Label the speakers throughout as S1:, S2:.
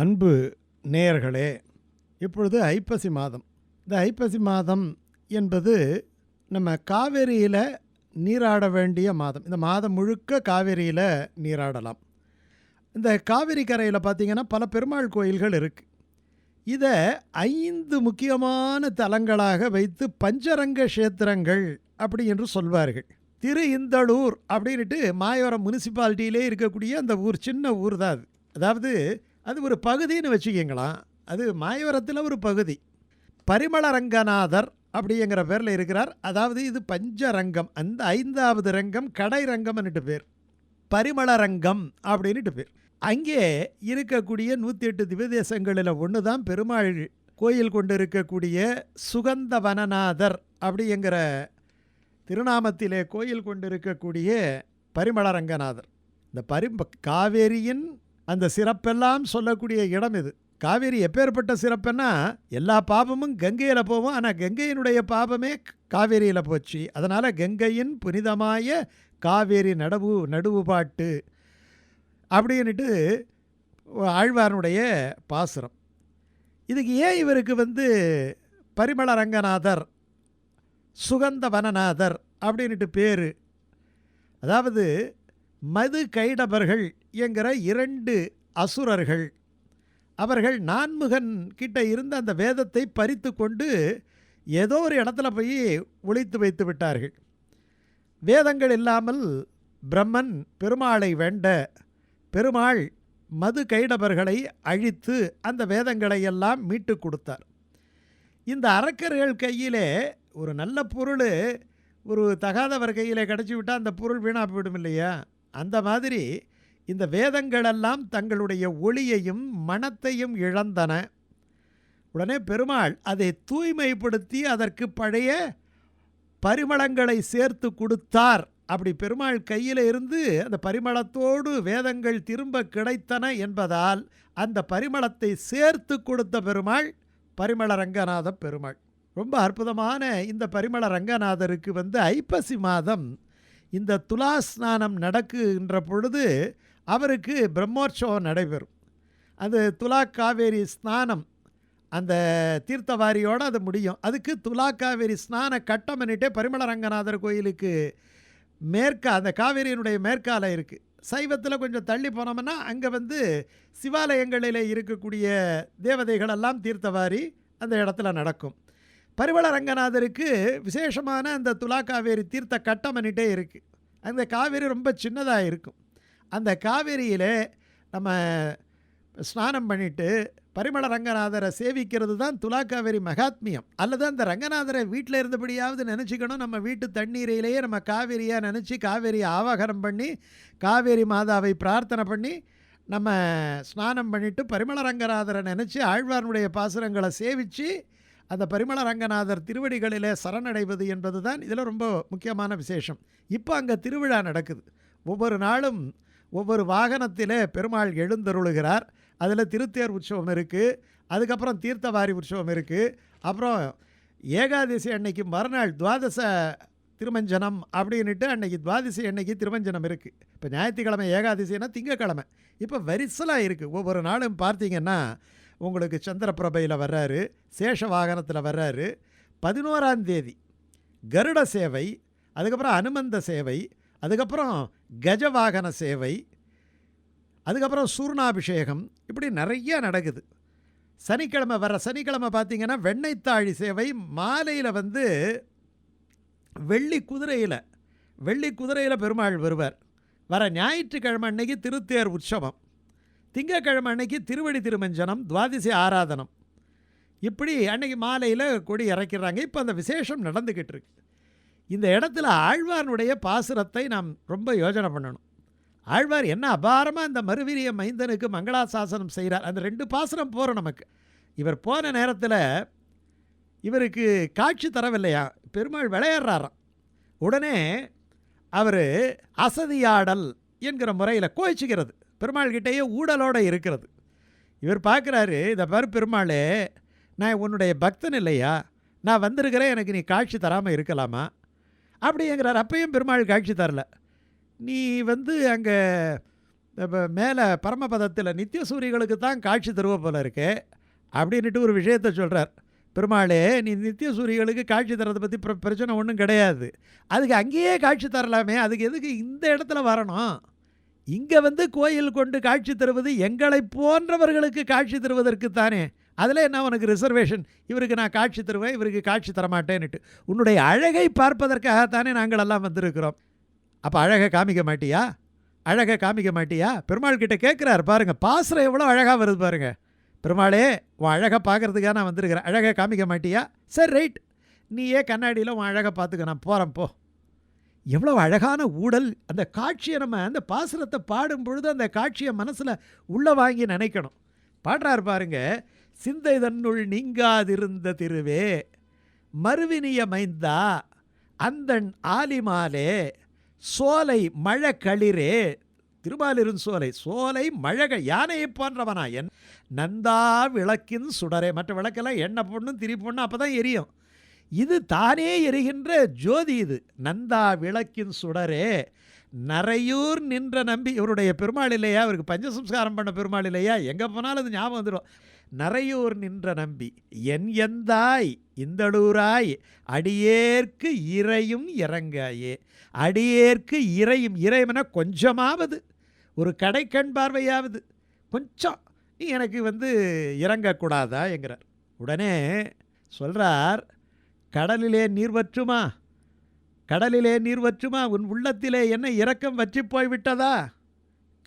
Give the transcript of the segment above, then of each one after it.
S1: அன்பு நேயர்களே இப்பொழுது ஐப்பசி மாதம். இந்த ஐப்பசி மாதம் என்பது நம்ம காவேரியில் நீராட வேண்டிய மாதம். இந்த மாதம் முழுக்க காவேரியில் நீராடலாம். இந்த காவேரி கரையில் பார்த்திங்கன்னா பல பெருமாள் கோயில்கள் இருக்குது இதை ஐந்து முக்கியமான தலங்களாக வைத்து பஞ்சரங்க கஷேத்திரங்கள் அப்படி என்று சொல்வார்கள். திரு இந்தளூர் அப்படின்ட்டு மாயோரம் முனிசிபாலிட்டியிலே இருக்கக்கூடிய அந்த ஊர் சின்ன ஊர் தான் அது. அதாவது அது ஒரு பகுதின்னு வச்சுக்கிங்களாம் அது மாயவரத்தில் ஒரு பகுதி. பரிமளரங்கநாதர் அப்படிங்கிற பேரில் இருக்கிறார். அதாவது இது பஞ்சரங்கம். அந்த ஐந்தாவது ரங்கம் கடை ரங்கம்னுட்டு பேர். பரிமளரங்கம் அப்படின்ட்டு பேர். அங்கே இருக்கக்கூடிய நூற்றி எட்டு திவதேசங்களில் ஒன்று தான் பெருமாள் கோயில் கொண்டு இருக்கக்கூடிய சுகந்த வனநாதர் அப்படிங்கிற திருநாமத்திலே கோயில் கொண்டு இருக்கக்கூடிய பரிமள ரங்கநாதர் இந்த பரி காவேரியின் அந்த சிறப்பெல்லாம் சொல்லக்கூடிய இடம் இது. காவேரி எப்பேற்பட்ட சிறப்புன்னா எல்லா பாபமும் கங்கையில் போவோம் ஆனால் கங்கையினுடைய பாபமே காவேரியில் போச்சு. அதனால் கங்கையின் புனிதமாய காவேரி நடவு நடுவுபாட்டு அப்படின்ட்டு ஆழ்வாரனுடைய பாசுரம். இதுக்கு ஏன் இவருக்கு வந்து பரிமள ரங்கநாதர் சுகந்த வனநாதர் அப்படின்ட்டு பேர்? அதாவது மது கைடபர்கள் என்கிற இரண்டு அசுரர்கள். அவர்கள் நான்முகன் கிட்ட இருந்த அந்த வேதத்தை பறித்து கொண்டு ஏதோ ஒரு இடத்துல போய் ஒழித்து வைத்து விட்டார்கள். வேதங்கள் இல்லாமல் பிரம்மன் பெருமாளை வேண்ட பெருமாள் மது கைடபர்களை அழித்து அந்த வேதங்களை எல்லாம் மீட்டு கொடுத்தார். இந்த அரக்கர்கள் கையிலே ஒரு நல்ல பொருள் ஒரு தகாதவர் கையில் கிடச்சி விட்டால் அந்த பொருள் வீணாக போயிடும் இல்லையா? அந்த மாதிரி இந்த வேதங்களெல்லாம் தங்களுடைய ஒளியையும் மனத்தையும் இழந்தன. உடனே பெருமாள் அதை தூய்மைப்படுத்தி அதற்கு பழைய பரிமளங்களை சேர்த்து கொடுத்தார். அப்படி பெருமாள் கையில் இருந்து அந்த பரிமளத்தோடு வேதங்கள் திரும்ப கிடைத்தன என்பதால் அந்த பரிமளத்தை சேர்த்து கொடுத்த பெருமாள் பரிமள ரங்கநாத பெருமாள். ரொம்ப அற்புதமான இந்த பரிமள ரங்கநாதருக்கு வந்து ஐப்பசி மாதம் இந்த துலா ஸ்நானம் நடக்குகின்ற பொழுது அவருக்கு பிரம்மோற்சவம் நடைபெறும். அது துலா காவேரி ஸ்நானம். அந்த தீர்த்தவாரியோடு அது முடியும். அதுக்கு துலா காவேரி ஸ்நான கட்டமனிட்டே பரிமள ரங்கநாதர் கோயிலுக்கு மேற்கா அந்த காவேரியினுடைய மேற்கால இருக்குது சைவத்தில் கொஞ்சம் தள்ளி போனோம்னா அங்கே வந்து சிவாலயங்களில் இருக்கக்கூடிய தேவதைகளெல்லாம் தீர்த்தவாரி அந்த இடத்துல நடக்கும். பரிவள ரங்கநாதருக்கு விசேஷமான அந்த துலா காவேரி தீர்த்த கட்டமனிட்டே இருக்குது அந்த காவேரி ரொம்ப சின்னதாக இருக்கும். அந்த காவேரியில் நம்ம ஸ்நானம் பண்ணிவிட்டு பரிமள ரங்கநாதரை சேவிக்கிறது தான் துலாக்காவேரி மகாத்மியம். அல்லது அந்த ரங்கநாதரை வீட்டில் இருந்தபடியாவது நினச்சிக்கணும். நம்ம வீட்டு தண்ணீரையிலேயே நம்ம காவேரியாக நினச்சி காவேரியை ஆவாகனம் பண்ணி காவேரி மாதாவை பிரார்த்தனை பண்ணி நம்ம ஸ்நானம் பண்ணிவிட்டு பரிமள ரங்கநாதரை நினச்சி ஆழ்வார்னுடைய பாசுரங்களை சேவித்து அந்த பரிமள ரங்கநாதர் திருவடிகளிலே சரணடைவது என்பது தான் இதில் ரொம்ப முக்கியமான விசேஷம். இப்போ அங்கே திருவிழா நடக்குது. ஒவ்வொரு நாளும் ஒவ்வொரு வாகனத்திலே பெருமாள் எழுந்தருளுகிறார். அதில் திருத்தேர் உற்சவம் இருக்குது அதுக்கப்புறம் தீர்த்தவாரி உற்சவம் இருக்குது அப்புறம் ஏகாதசி அன்னைக்கு மறுநாள் துவாதச திருமஞ்சனம் அப்படின்ட்டு அன்னைக்கு துவாதசி அன்னைக்கு திருமஞ்சனம் இருக்குது இப்போ ஞாயிற்றுக்கிழமை ஏகாதசினா திங்கக்கிழமை. இப்போ வரிசலாக இருக்குது ஒவ்வொரு நாளும் பார்த்தீங்கன்னா உங்களுக்கு சந்திரபிரபையில் வர்றாரு சேஷ வாகனத்தில் வர்றாரு. பதினோராம் தேதி கருட சேவை அதுக்கப்புறம் அனுமந்த சேவை அதுக்கப்புறம் கஜ வாகன சேவை அதுக்கப்புறம் சூர்ணாபிஷேகம் இப்படி நிறைய நடக்குது. சனிக்கிழமை வர சனிக்கிழமை பார்த்திங்கன்னா வெண்ணெய்த்தாழி சேவை மாலையில் வந்து வெள்ளி குதிரையில் வெள்ளி குதிரையில் பெருமாள் வருவார். வர ஞாயிற்றுக்கிழமை அன்னைக்கு திருத்தேர் உற்சவம். திங்கக்கிழமை அன்னைக்கு திருவடி திருமஞ்சனம் துவாதிசி ஆராதனம். இப்படி அன்னைக்கு மாலையில் கொடி இறக்கிறாங்க. இப்போ அந்த விசேஷம் நடந்துக்கிட்டு இருக்கு. இந்த இடத்துல ஆழ்வானுடைய பாசுரத்தை நாம் ரொம்ப யோஜனை பண்ணணும். ஆழ்வார் என்ன அபாரமாக இந்த மறுவீரிய மைந்தனுக்கு மங்களாசாசனம் செய்கிறார் அந்த ரெண்டு பாசுரம் போகிறோம் நமக்கு. இவர் போன நேரத்தில் இவருக்கு காட்சி தரவில்லையா? பெருமாள் விளையாடுறாராம். உடனே அவர் அசதியாடல் என்கிற முறையில் கோயிச்சுக்கிறது பெருமாள் கிட்டேயே ஊடலோடு இருக்கிறது. இவர் பார்க்குறாரு இதை பாரு பெருமாளே நான் உன்னுடைய பக்தன் இல்லையா? நான் வந்திருக்கிறேன் எனக்கு நீ காட்சி தராமல் இருக்கலாமா? அப்படிங்கிறார். அப்பையும் பெருமாள் காட்சி தரல. நீ வந்து அங்கே மேலே பரமபதத்தில் நித்திய சூரியர்களுக்கு தான் காட்சி தருவ போல இருக்கு அப்படின்ட்டு ஒரு விஷயத்த சொல்கிறார் பெருமாளே நீ நித்திய சூரியர்களுக்கு காட்சி தரதை பற்றி பிர பிரச்சனை ஒன்றும் கிடையாது. அதுக்கு அங்கேயே காட்சி தரலாமே அதுக்கு எதுக்கு இந்த இடத்துல வரணும்? இங்கே வந்து கோயில் கொண்டு காட்சி தருவது எங்களை போன்றவர்களுக்கு காட்சி தருவதற்கு தானே? அதில் என்ன உனக்கு ரிசர்வேஷன் இவருக்கு நான் காட்சி தருவேன் இவருக்கு காட்சி தரமாட்டேன்னுட்டு. உன்னுடைய அழகை பார்ப்பதற்காகத்தானே நாங்கள் எல்லாம் வந்திருக்கிறோம். அப்போ அழகை காமிக்க மாட்டியா? அழகை காமிக்க மாட்டியா? பெருமாள் கிட்டே கேட்குறாரு பாருங்கள் பாசுரம் எவ்வளோ அழகாக வருது பாருங்கள் பெருமாளே உன் அழகை பார்க்கறதுக்காக நான் வந்திருக்கிறேன். அழகை காமிக்க மாட்டியா? சரி ரைட் நீயே கண்ணாடியில் உன் அழகை பார்த்துக்க நான் போகிறேன் போ. எவ்வளோ அழகான ஊடல் அந்த காட்சியை நம்ம அந்த பாசுரத்தை பாடும் பொழுது அந்த காட்சியை மனசில் உள்ளே வாங்கி நினைக்கணும். பாடுறார் பாருங்க சிந்தை தன்னுள் நீங்காதிருந்த திருவே மருவினிய மைந்தா அந்தன் ஆலிமாலே சோலை மழை களிரே திருமாலிருந் சோலை சோலை மழக யானையை போன்றவனா? என் நந்தா விளக்கின் சுடரே. மற்ற விளக்கெல்லாம் எண்ணெய் பொண்ணும் திரி பொண்ணும் அப்போ தான் எரியும். இது தானே எரிகின்ற ஜோதி இது. நந்தா விளக்கின் சுடரே நிறையூர் நின்ற நம்பி இவருடைய பெருமாள் இல்லையா? அவருக்கு பஞ்சசம்ஸ்காரம் பண்ண பெருமாள் இல்லையா? எங்கே போனாலும் அது ஞாபகம் வந்துடும் நிறையூர் நின்ற நம்பி என் எந்தாய் இந்தளூராய் அடியேற்கு இறையும் இறங்காயே அடியேற்கு இறையும் இறைவன கொஞ்சமாவது ஒரு கடைக்கண் பார்வையாவது கொஞ்சம் நீ எனக்கு வந்து இறங்கக்கூடாதா? என்கிறார். உடனே சொல்கிறார் கடலிலே நீர் வற்றுமா? கடலிலே நீர் வற்றுமா? உன் உள்ளத்திலே என்ன இரக்கம் வற்றி போய்விட்டதா?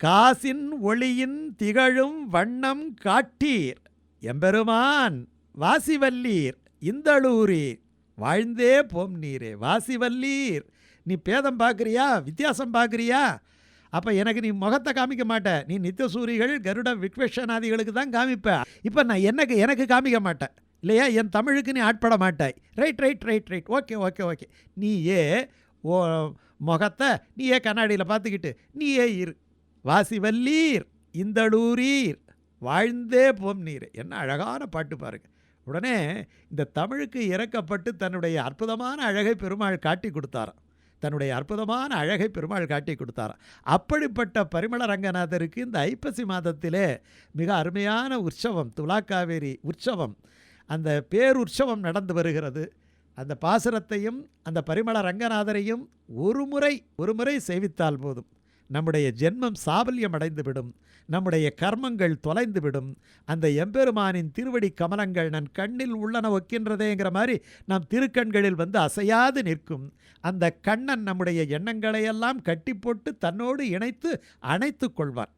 S1: காசின் ஒளியின் திகழும் வண்ணம் காட்டீர். எம்பெருமான் வாசிவல்லீர் இந்தளூரீர். வாழ்ந்தே போம் நீரே வாசிவல்லீர். நீ பேதம் பார்க்குறியா? வித்தியாசம் பார்க்குறியா? அப்போ எனக்கு நீ முகத்தை காமிக்க மாட்ட. நீ நித்தியசூரிகள் கருட விக்வேஷனாதிகளுக்கு தான் காமிப்ப. இப்போ நான் எனக்கு எனக்கு காமிக்க மாட்டேன் இல்லையா? என் தமிழுக்கு நீ ஆட்பட மாட்டாய். Right right right right okay okay okay நீயே ஓ முகத்தை நீயே கண்ணாடியில் பார்த்துக்கிட்டு நீயே இரு. வாசிவல்லீர் இந்தளூரீர் வாழ்ந்தே போம் நீர். என்ன அழகான பாட்டு பாருங்கள் உடனே இந்த தமிழுக்கு இறக்கப்பட்டு தன்னுடைய அற்புதமான அழகை பெருமாள் காட்டி கொடுத்தாராம். தன்னுடைய அற்புதமான அழகை பெருமாள் காட்டி கொடுத்தாராம். அப்படிப்பட்ட பரிமள ரங்கநாதருக்கு இந்த ஐப்பசி மாதத்திலே மிக அருமையான உற்சவம் துலாக்காவேரி உற்சவம் அந்த பேருற்சவம் நடந்து வருகிறது. அந்த பாசுரத்தையும் அந்த பரிமள ரங்கநாதரையும் ஒரு முறை ஒரு முறை சேவித்தால் போதும். நம்முடைய ஜென்மம் சாபல்யம் அடைந்துவிடும். நம்முடைய கர்மங்கள் தொலைந்துவிடும். அந்த எம்பெருமானின் திருவடி கமலங்கள் நன் கண்ணில் உள்ளன ஒக்கின்றதேங்கிற மாதிரி நம் திருக்கண்களில் வந்து அசையாது நிற்கும். அந்த கண்ணன் நம்முடைய எண்ணங்களையெல்லாம் கட்டி போட்டு தன்னோடு இணைத்து அணைத்து கொள்வான்.